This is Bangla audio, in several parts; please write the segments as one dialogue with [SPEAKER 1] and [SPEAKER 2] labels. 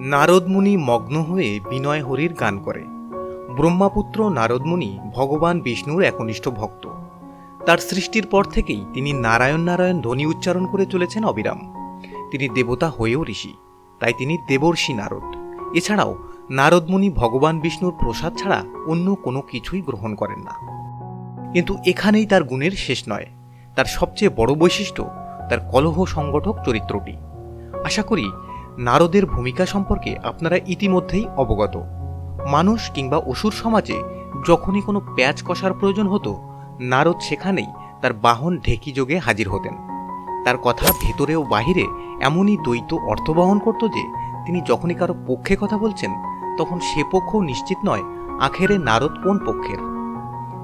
[SPEAKER 1] নারদমুনি মগ্ন হয়ে বিনয় হরির গান করে। ব্রহ্মাপুত্র নারদমুনি ভগবান বিষ্ণুর একনিষ্ঠ ভক্ত। তার সৃষ্টির পর থেকেই তিনি নারায়ণ নারায়ণ ধ্বনি উচ্চারণ করে চলেছেন অবিরাম। তিনি দেবতা হয়েও ঋষি, তাই তিনি দেবর্ষি নারদ। এছাড়াও নারদমুনি ভগবান বিষ্ণুর প্রসাদ ছাড়া অন্য কোনো কিছুই গ্রহণ করেন না। কিন্তু এখানেই তার গুণের শেষ নয়। তার সবচেয়ে বড় বৈশিষ্ট্য তার কলহ সংগঠক চরিত্রটি। আশা করি নারদের ভূমিকা সম্পর্কে আপনারা ইতিমধ্যেই অবগত। মানুষ কিংবা অসুর সমাজে যখনই কোনো প্যাচ কষার প্রয়োজন হতো, নারদ সেখানেই তার বাহন ঢেকি যোগে হাজির হতেন। তার কথা ভেতরে ও বাহিরে এমনই দ্বৈত অর্থ বহন করত যে, তিনি যখনই কারও পক্ষে কথা বলছেন, তখন সে পক্ষও নিশ্চিত নয় আখেরে নারদ কোন পক্ষের।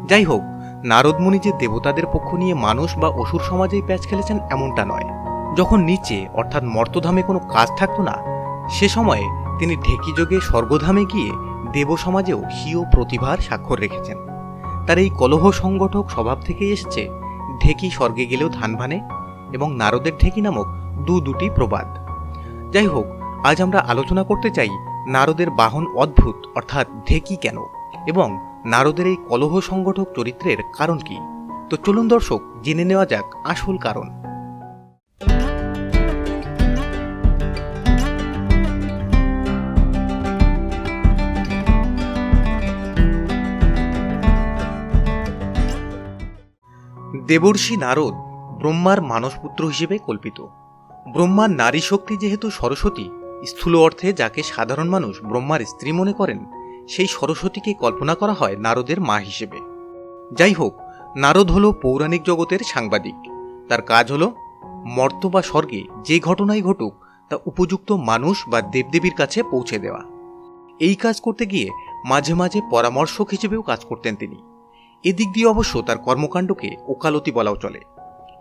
[SPEAKER 1] যাই হোক নারদমুনি যে দেবতাদের পক্ষ নিয়ে মানুষ বা অসুর সমাজেই প্যাচ খেলেছেন এমনটা নয়। যখন নিচে, অর্থাৎ মর্তধামে কোনো কাজ থাকতো না, সে সময়ে তিনি ঢেকিযোগে স্বর্গধামে গিয়ে দেব সমাজেও স্বীয় প্রতিভার স্বাক্ষর রেখেছেন। তার এই কলহ সংগঠক স্বভাব থেকেই এসেছে ঢেকি স্বর্গে গেলেও ধান ভানে এবং নারদের ঢেকি নামক দু দুটি প্রবাদ। যাই হোক, আজ আমরা আলোচনা করতে চাই নারদের বাহন অদ্ভুত, অর্থাৎ ঢেকি কেন? এবং নারদের এই কলহ সংগঠক চরিত্রের কারণ কি? তো চলুন দর্শক, জেনে নেওয়া যাক আসল কারণ। দেবর্ষি নারদ ব্রহ্মার মানসপুত্র হিসেবে কল্পিত। ব্রহ্মার নারী শক্তি যেহেতু সরস্বতী, স্থূল অর্থে যাকে সাধারণ মানুষ ব্রহ্মার স্ত্রী মনে করেন, সেই সরস্বতীকে কল্পনা করা হয় নারদের মা হিসেবে। যাই হোক, নারদ হল পৌরাণিক জগতের সাংবাদিক। তার কাজ হল, মর্ত বা স্বর্গে যে ঘটনাই ঘটুক, তা উপযুক্ত মানুষ বা দেবদেবীর কাছে পৌঁছে দেওয়া। এই কাজ করতে গিয়ে মাঝে মাঝে পরামর্শক হিসেবেও কাজ করতেন তিনি। এদিক দিয়ে অবশ্য তার কর্মকাণ্ডকে ওকালতি বলাও চলে।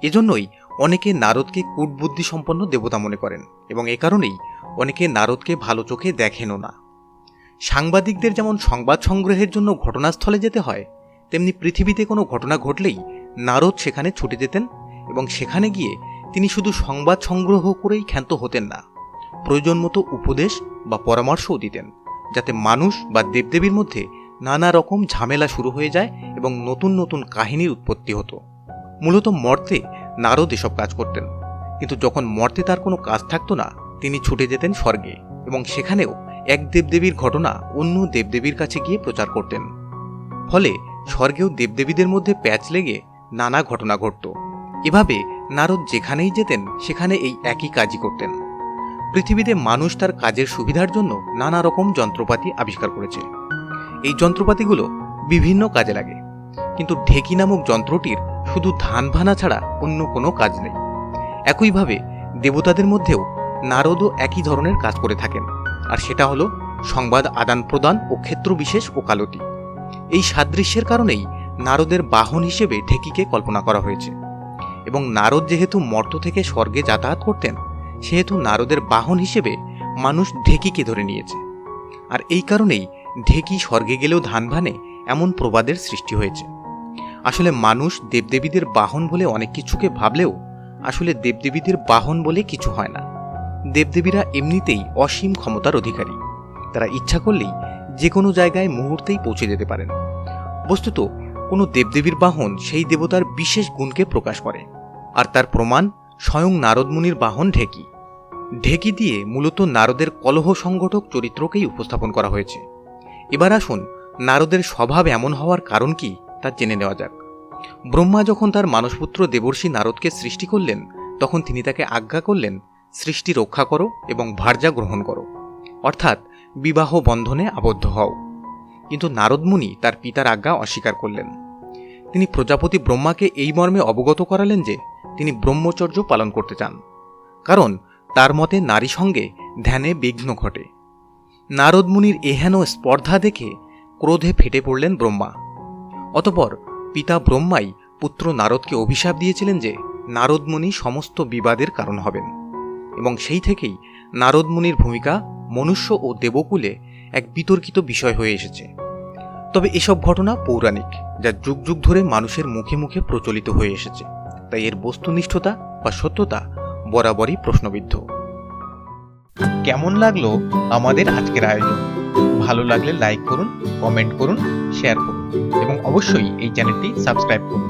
[SPEAKER 1] এজন্যই অনেকে নারদকে কূটবুদ্ধি সম্পন্ন দেবতা মনে করেন এবং এ কারণেই অনেকে নারদকে ভালো চোখে দেখেনও না। সাংবাদিকদের যেমন সংবাদ সংগ্রহের জন্য ঘটনাস্থলে যেতে হয়, তেমনি পৃথিবীতে কোনো ঘটনা ঘটলেই নারদ সেখানে ছুটে যেতেন এবং সেখানে গিয়ে তিনি শুধু সংবাদ সংগ্রহ করেই ক্ষান্ত হতেন না, প্রয়োজন মতো উপদেশ বা পরামর্শও দিতেন, যাতে মানুষ বা দেবদেবীর মধ্যে নানা রকম ঝামেলা শুরু হয়ে যায় এবং নতুন নতুন কাহিনীর উৎপত্তি হতো। মূলত মর্তে নারদ এসব কাজ করতেন। কিন্তু যখন মর্তে তার কোনো কাজ থাকতো না, তিনি ছুটে যেতেন স্বর্গে এবং সেখানেও এক দেবদেবীর ঘটনা অন্য দেবদেবীর কাছে গিয়ে প্রচার করতেন। ফলে স্বর্গেও দেবদেবীদের মধ্যে প্যাচ লেগে নানা ঘটনা ঘটত। এভাবে নারদ যেখানেই যেতেন, সেখানে এই একই কাজই করতেন। পৃথিবীতে মানুষ তার কাজের সুবিধার জন্য নানা রকম যন্ত্রপাতি আবিষ্কার করেছে। এই যন্ত্রপাতিগুলো বিভিন্ন কাজে লাগে। কিন্তু ঢেকি নামক যন্ত্রটির শুধু ধান ভানা ছাড়া অন্য কোনো কাজ নেই। একইভাবে দেবতাদের মধ্যেও নারদও একই ধরনের কাজ করে থাকেন। আর সেটা হলো সংবাদ আদান প্রদান ও ক্ষেত্র বিশেষ ওকালতি এই সাদৃশ্যের কারণেই নারদের বাহন হিসেবে ঢেকিকে কল্পনা করা হয়েছে। এবং নারদ যেহেতু মর্ত থেকে স্বর্গে যাতায়াত করতেন, সেহেতু নারদের বাহন হিসেবে মানুষ ঢেকিকে ধরে নিয়েছে। আর এই কারণেই ঢেকি স্বর্গে গেলেও ধান ভানে এমন প্রবাদের সৃষ্টি হয়েছে। আসলে মানুষ দেবদেবীদের বাহন বলে অনেক কিছুকে ভাবলেও আসলে দেবদেবীদের বাহন বলে কিছু হয় না। দেবদেবীরা এমনিতেই অসীম ক্ষমতার অধিকারী। তারা ইচ্ছা করলেই যে কোনো জায়গায় মুহূর্তেই পৌঁছে যেতে পারেন। বস্তুত, কোনো দেবদেবীর বাহন সেই দেবতার বিশেষ গুণকে প্রকাশ করে। আর তার প্রমাণ স্বয়ং নারদমুনির বাহন ঢেকি। ঢেকি দিয়ে মূলত নারদের কলহ সংগঠক চরিত্রকেই উপস্থাপন করা হয়েছে। এবার আসুন, নারদের স্বভাব এমন হওয়ার কারণ কি তা জেনে নেওয়া যাক। ব্রহ্মা যখন তার মানসপুত্র দেবর্ষী নারদকে সৃষ্টি করলেন, তখন তিনি তাকে আজ্ঞা করলেন, সৃষ্টি রক্ষা করো এবং ভার্যা গ্রহণ করো। অর্থাৎ বিবাহ বন্ধনে আবদ্ধ হও। কিন্তু নারদমুনি তার পিতার আজ্ঞা অস্বীকার করলেন। তিনি প্রজাপতি ব্রহ্মাকে এই মর্মে অবগত করালেন যে, তিনি ব্রহ্মচর্য পালন করতে চান। কারণ তার মতে নারী সঙ্গে ধ্যানে বিঘ্ন ঘটে। নারদমুনির এহেন স্পর্ধা দেখে ক্রোধে ফেটে পড়লেন ব্রহ্মা। অতপর পিতা ব্রহ্মাই পুত্র নারদকে অভিশাপ দিয়েছিলেন যে নারদমুনি সমস্ত বিবাদের কারণ হবেন এবং সেই থেকেই নারদমুনির ভূমিকা মনুষ্য ও দেবকুলে এক বিতর্কিত বিষয় হয়ে এসেছে। তবে এসব ঘটনা পৌরাণিক, যা যুগ যুগ ধরে মানুষের মুখে মুখে প্রচলিত হয়ে এসেছে। তাই এর বস্তুনিষ্ঠতা বা সত্যতা বরাবরই প্রশ্নবিদ্ধ। কেমন লাগল আমাদের আজকের আয়োজন? ভালো লাগলে লাইক করুন কমেন্ট করুন শেয়ার করুন। এবং অবশ্যই এই চ্যানেলটি সাবস্ক্রাইব করুন।